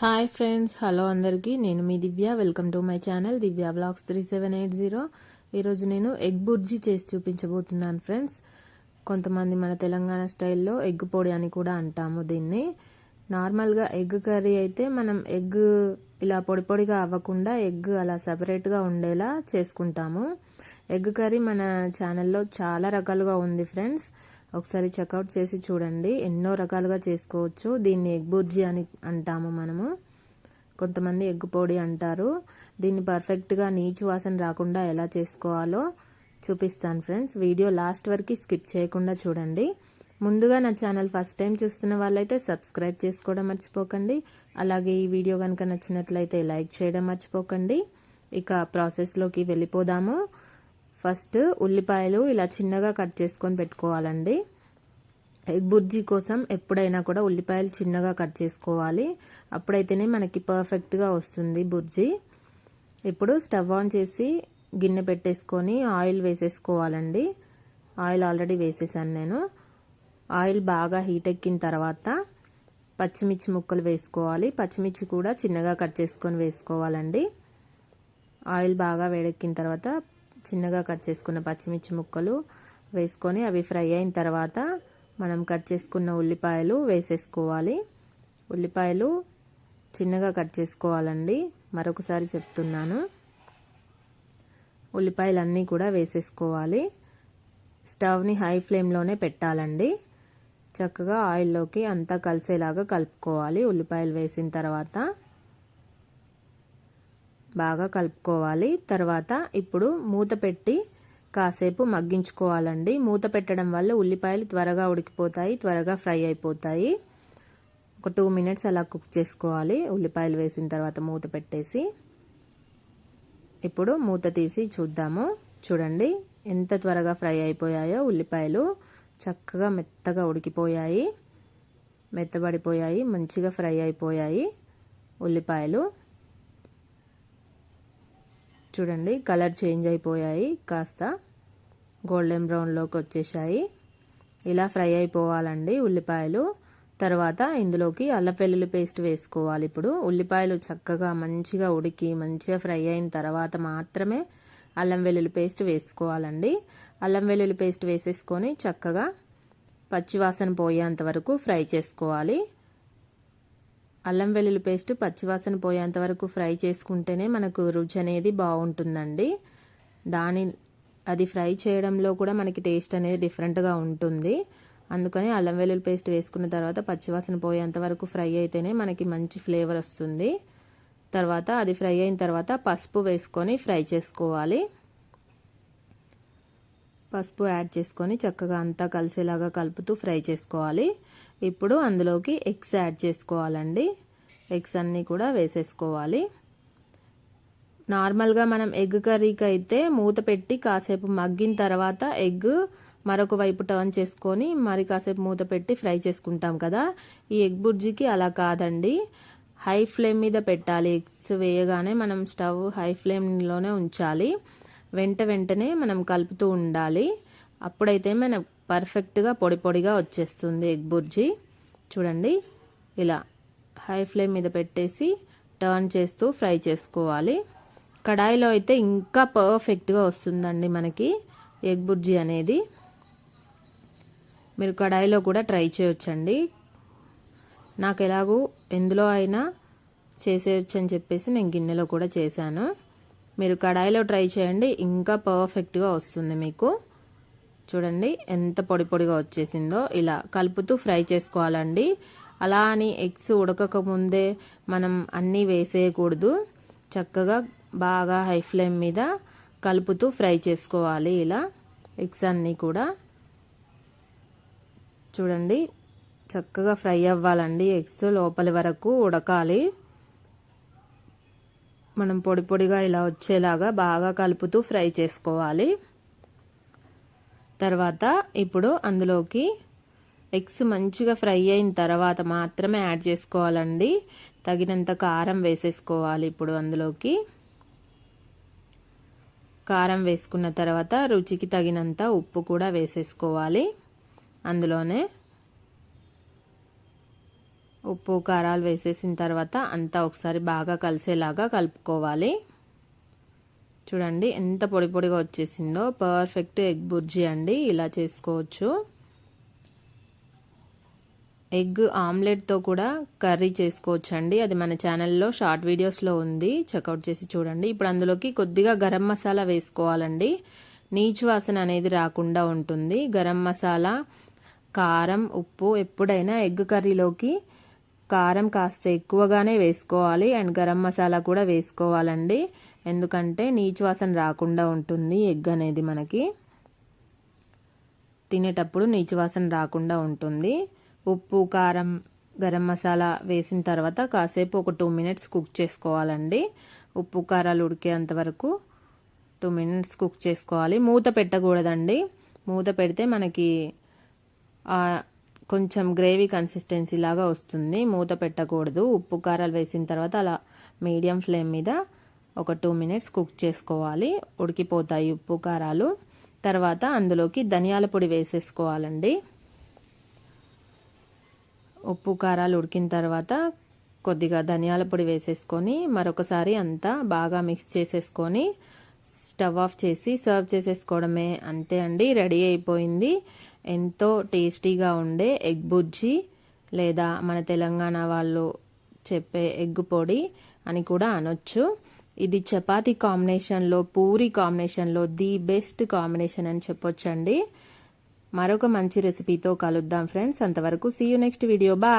Hi friends hello అందరికీ. నేను మీ Divya. Welcome to my channel Divya blogs three seven eight zero ఈరోజు నేను egg bhurji చేసి చూపించబోతున్నాను ఫ్రెండ్స్ కొంతమంది మన తెలంగాణ స్టైల్లో ఎగ్ పొడి అని కూడా అంటాము దీన్ని. నార్మల్గా ఎగ్ కర్రీ అయితే మనం ఎగ్ ఇలా పొడి పొడిగా అవ్వకుండా ఎగ్ అలా సపరేట్గా ఉండేలా చేసుకుంటాము. ఎగ్ కర్రీ మన ఛానల్లో చాలా రకాలుగా ఉంది ఫ్రెండ్స్ ఒకసారి చెక్అవుట్ చేసి చూడండి. ఎన్నో రకాలుగా చేసుకోవచ్చు. దీన్ని ఎగ్ బుర్జీ అని అంటాము మనము. కొంతమంది ఎగ్ పొడి అంటారు. దీన్ని పర్ఫెక్ట్గా నీచు వాసన రాకుండా ఎలా చేసుకోవాలో చూపిస్తాను ఫ్రెండ్స్. వీడియో లాస్ట్ వరకు స్కిప్ చేయకుండా చూడండి. ముందుగా నా ఛానల్ ఫస్ట్ టైం చూస్తున్న వాళ్ళైతే సబ్స్క్రైబ్ చేసుకోవడం మర్చిపోకండి. అలాగే ఈ వీడియో కనుక నచ్చినట్లయితే లైక్ చేయడం మర్చిపోకండి. ఇక ప్రాసెస్లోకి వెళ్ళిపోదాము. ఫస్ట్ ఉల్లిపాయలు ఇలా చిన్నగా కట్ చేసుకొని పెట్టుకోవాలండి. ఎగ్ బుర్జీ కోసం ఎప్పుడైనా కూడా ఉల్లిపాయలు చిన్నగా కట్ చేసుకోవాలి. అప్పుడైతేనే మనకి పర్ఫెక్ట్గా వస్తుంది బుర్జీ. ఇప్పుడు స్టవ్ ఆన్ చేసి గిన్నె పెట్టేసుకొని ఆయిల్ వేసేసుకోవాలండి. ఆయిల్ ఆల్రెడీ వేసేసాను నేను. ఆయిల్ బాగా హీట్ ఎక్కిన తర్వాత పచ్చిమిర్చి ముక్కలు వేసుకోవాలి. పచ్చిమిర్చి కూడా చిన్నగా కట్ చేసుకొని వేసుకోవాలండి. ఆయిల్ బాగా వేడెక్కిన తర్వాత చిన్నగా కట్ చేసుకున్న పచ్చిమిర్చి ముక్కలు వేసుకొని అవి ఫ్రై అయిన తర్వాత మనం కట్ చేసుకున్న ఉల్లిపాయలు వేసేసుకోవాలి. ఉల్లిపాయలు చిన్నగా కట్ చేసుకోవాలండి. మరొకసారి చెప్తున్నాను. ఉల్లిపాయలు అన్నీ కూడా వేసేసుకోవాలి. స్టవ్ని హై ఫ్లేమ్లోనే పెట్టాలండి. చక్కగా ఆయిల్లోకి అంతా కలిసేలాగా కలుపుకోవాలి. ఉల్లిపాయలు వేసిన తర్వాత బాగా కలుపుకోవాలి. తర్వాత ఇప్పుడు మూత పెట్టి కాసేపు మగ్గించుకోవాలండి. మూత పెట్టడం వల్ల ఉల్లిపాయలు త్వరగా ఉడికిపోతాయి త్వరగా ఫ్రై అయిపోతాయి. ఒక టూ మినిట్స్ అలా కుక్ చేసుకోవాలి. ఉల్లిపాయలు వేసిన తర్వాత మూత పెట్టేసి ఇప్పుడు మూత తీసి చూద్దాము. చూడండి ఎంత త్వరగా ఫ్రై అయిపోయాయో ఉల్లిపాయలు. చక్కగా మెత్తగా ఉడికిపోయాయి. మెత్తబడిపోయాయి మంచిగా ఫ్రై అయిపోయాయి ఉల్లిపాయలు. చూడండి కలర్ చేంజ్ అయిపోయాయి కాస్త గోల్డెన్ బ్రౌన్లోకి వచ్చేసాయి ఇలా ఫ్రై అయిపోవాలండి ఉల్లిపాయలు. తర్వాత ఇందులోకి అల్లం వెల్లుల్లి పేస్ట్ వేసుకోవాలి ఇప్పుడు. ఉల్లిపాయలు చక్కగా మంచిగా ఉడికి మంచిగా ఫ్రై అయిన తర్వాత మాత్రమే అల్లం వెల్లుల్లి పేస్ట్ వేసుకోవాలండి. అల్లం వెల్లుల్లి పేస్ట్ వేసేసుకొని చక్కగా పచ్చివాసన పోయేంత వరకు ఫ్రై చేసుకోవాలి. అల్లం వెల్లుల్లి పేస్ట్ పచ్చివాసన పోయేంత వరకు ఫ్రై చేసుకుంటేనే మనకు రుచి అనేది బాగుంటుందండి. దాని అది ఫ్రై చేయడంలో కూడా మనకి టేస్ట్ అనేది డిఫరెంట్గా ఉంటుంది. అందుకని అల్లం వెల్లుల్లి పేస్ట్ వేసుకున్న తర్వాత పచ్చివాసన పోయేంత వరకు ఫ్రై అయితేనే మనకి మంచి ఫ్లేవర్ వస్తుంది. తర్వాత అది ఫ్రై అయిన తర్వాత పసుపు వేసుకొని ఫ్రై చేసుకోవాలి. పసుపు యాడ్ చేసుకొని చక్కగా అంతా కలిసేలాగా కలుపుతూ ఫ్రై చేసుకోవాలి. ఇప్పుడు అందులోకి ఎగ్స్ యాడ్ చేసుకోవాలండి. ఎగ్స్ అన్నీ కూడా వేసేసుకోవాలి. నార్మల్గా మనం ఎగ్ కర్రీకి అయితే మూత పెట్టి కాసేపు మగ్గిన తర్వాత ఎగ్ మరొక వైపు టర్న్ చేసుకొని మరి కాసేపు మూత పెట్టి ఫ్రై చేసుకుంటాం కదా. ఈ ఎగ్ బుర్జీకి అలా కాదండి. హై ఫ్లేమ్ మీద పెట్టాలి. ఎగ్స్ వేయగానే మనం స్టవ్ హై ఫ్లేమ్లోనే ఉంచాలి. వెంట వెంటనే మనం కలుపుతూ ఉండాలి. అప్పుడైతే మన పర్ఫెక్ట్గా పొడి పొడిగా వచ్చేస్తుంది ఎగ్ బుర్జీ. చూడండి ఇలా హై ఫ్లేమ్ మీద పెట్టేసి టర్న్ చేస్తూ ఫ్రై చేసుకోవాలి. కడాయిలో అయితే ఇంకా పర్ఫెక్ట్గా వస్తుందండి మనకి ఎగ్ బుర్జీ అనేది. మీరు కడాయిలో కూడా ట్రై చేయొచ్చండి. నాకు ఎలాగూ ఎందులో అయినా చేసేయచ్చు అని చెప్పేసి నేను గిన్నెలో కూడా చేశాను. మీరు కడాయిలో ట్రై చేయండి. ఇంకా పర్ఫెక్ట్గా వస్తుంది మీకు. చూడండి ఎంత పొడి పొడిగా వచ్చేసిందో. ఇలా కలుపుతూ ఫ్రై చేసుకోవాలండి. అలా అని ఎగ్స్ ఉడకక ముందే మనం అన్నీ వేసేయకూడదు. చక్కగా బాగా హై ఫ్లేమ్ మీద కలుపుతూ ఫ్రై చేసుకోవాలి ఇలా ఎగ్స్ అన్నీ కూడా. చూడండి చక్కగా ఫ్రై అవ్వాలండి. ఎగ్స్ లోపలి వరకు ఉడకాలి. మనం పొడి పొడిగా ఇలా వచ్చేలాగా బాగా కలుపుతూ ఫ్రై చేసుకోవాలి. తర్వాత ఇప్పుడు అందులోకి ఎగ్స్ మంచిగా ఫ్రై అయిన తర్వాత మాత్రమే యాడ్ చేసుకోవాలండి. తగినంత కారం వేసేసుకోవాలి ఇప్పుడు అందులోకి. కారం వేసుకున్న తర్వాత రుచికి తగినంత ఉప్పు కూడా వేసేసుకోవాలి. అందులోనే ఉప్పు కారాలు వేసేసిన తర్వాత అంతా ఒకసారి బాగా కలిసేలాగా కలుపుకోవాలి. చూడండి ఎంత పొడి పొడిగా వచ్చేసిందో. పర్ఫెక్ట్ ఎగ్ బుర్జీ అండి. ఇలా చేసుకోవచ్చు. ఎగ్ ఆమ్లెట్తో కూడా కర్రీ చేసుకోవచ్చు అండి అది మన ఛానల్లో షార్ట్ వీడియోస్లో ఉంది. చెక్అవుట్ చేసి చూడండి. ఇప్పుడు అందులోకి కొద్దిగా గరం మసాలా వేసుకోవాలండి. నీచు వాసన అనేది రాకుండా ఉంటుంది. గరం మసాలా కారం ఉప్పు ఎప్పుడైనా ఎగ్ కర్రీలోకి కారం కాస్త ఎక్కువగానే వేసుకోవాలి. అండ్ గరం మసాలా కూడా వేసుకోవాలండి. ఎందుకంటే నీచు వాసన రాకుండా ఉంటుంది ఎగ్ అనేది మనకి. తినేటప్పుడు నీచు వాసన రాకుండా ఉంటుంది. ఉప్పు కారం గరం మసాలా వేసిన తర్వాత కాసేపు ఒక టూ మినిట్స్ కుక్ చేసుకోవాలండి. ఉప్పు కారాలు ఉడికేంత వరకు టూ మినిట్స్ కుక్ చేసుకోవాలి. మూత పెట్టకూడదండి. మూత పెడితే మనకి కొంచెం గ్రేవీ కన్సిస్టెన్సీ లాగా వస్తుంది. మూత పెట్టకూడదు. ఉప్పు కారాలు వేసిన తర్వాత అలా మీడియం ఫ్లేమ్ మీద ఒక టూ మినిట్స్ కుక్ చేసుకోవాలి. ఉడికిపోతాయి ఉప్పు కారాలు. తర్వాత అందులోకి ధనియాల పొడి వేసేసుకోవాలండి. ఉప్పు కారాలు ఉడికిన తర్వాత కొద్దిగా ధనియాల పొడి వేసేసుకొని మరొకసారి అంతా బాగా మిక్స్ చేసేసుకొని స్టవ్ ఆఫ్ చేసి సర్వ్ చేసేసుకోవడమే అంతే అండి. రెడీ అయిపోయింది. ఎంతో టేస్టీగా ఉండే ఎగ్ బుజ్జి లేదా మన తెలంగాణ వాళ్ళు చెప్పే ఎగ్ పొడి అని కూడా అనొచ్చు. ఇది చపాతీ కాంబినేషన్లో పూరి కాంబినేషన్లో ది బెస్ట్ కాంబినేషన్ అని చెప్పొచ్చండి. మరొక మంచి రెసిపీతో కలుద్దాం ఫ్రెండ్స్. అంతవరకు సీ యూ నెక్స్ట్ వీడియో బా